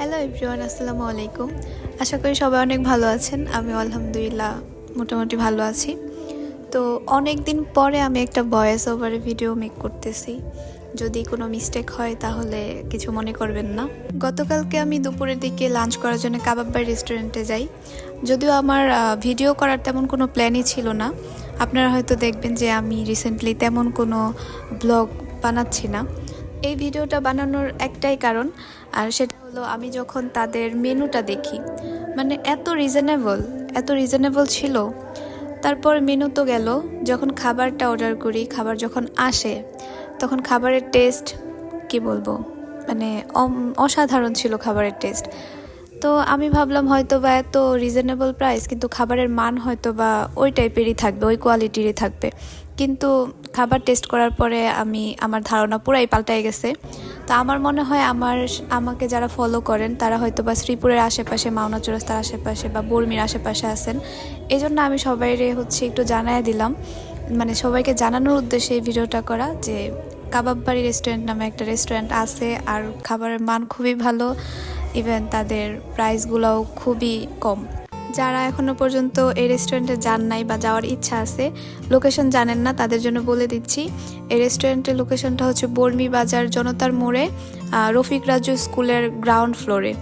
Hello everyone আসসালামু আলাইকুম আশা করি সবাই অনেক ভালো আছেন। আমি আলহামদুলিল্লাহ মোটামুটি ভালো আছি। তো অনেক দিন পরে আমি একটা ভয়েস ওভারে ভিডিও মেক করতেছি। যদি কোনো মিস্টেক হয়, তাহলে কিছু মনে করবেন না। গতকালকে আমি দুপুরের দিকে লাঞ্চ করার জন্য কাবাব বাই রেস্টুরেন্টে যাই। যদিও আমার ভিডিও করার তেমন কোনো প্ল্যানই ছিল না। আপনারা হয়তো দেখবেন যে আমি রিসেন্টলি তেমন কোনো ব্লগ বানাচ্ছি না। এই ভিডিওটা বানানোর একটাই কারণ, আর সেটা হলো আমি যখন তাদের মেনুটা দেখি মানে এত রিজনেবল এত রিজনেবল ছিল। তারপর মেনু তো গেল, যখন খাবারটা অর্ডার করি, খাবার যখন আসে, তখন খাবারের টেস্ট কি বলব মানে অসাধারণ ছিল খাবারের টেস্ট তো আমি ভাবলাম হয়তো বা এত রিজনেবল প্রাইস কিন্তু খাবারের মান হয়তো বা ওই টাইপেরই থাকবে, ওই কোয়ালিটিরই থাকবে। কিন্তু খাবার টেস্ট করার পরে আমি, আমার ধারণা পুরাই পাল্টাই গেছে। তো আমার মনে হয় আমার, আমাকে যারা ফলো করেন, তারা হয়তো বা শ্রীপুরের আশেপাশে মাওনা চৌরাস্তার আশেপাশে বা বর্মির আশেপাশে আছেন। এই জন্য আমি সবাইরে হচ্ছে একটু জানায় দিলাম। মানে সবাইকে জানানোর উদ্দেশ্যে এই ভিডিওটা করা যে কাবাব বাড়ি রেস্টুরেন্ট নামে একটা রেস্টুরেন্ট আছে আর খাবারের মান খুবই ভালো। ইভেন তাদের প্রাইসগুলোও খুবই কম। যারা এখনও পর্যন্ত এই রেস্টুরেন্টে যান নাই বা যাওয়ার ইচ্ছা আছে লোকেশন জানেন না, তাদের জন্য বলে দিচ্ছি। এই রেস্টুরেন্টের লোকেশনটা হচ্ছে বর্মি বাজার জনতার মোড়ে রফিক রাজু স্কুলের গ্রাউন্ড ফ্লোরে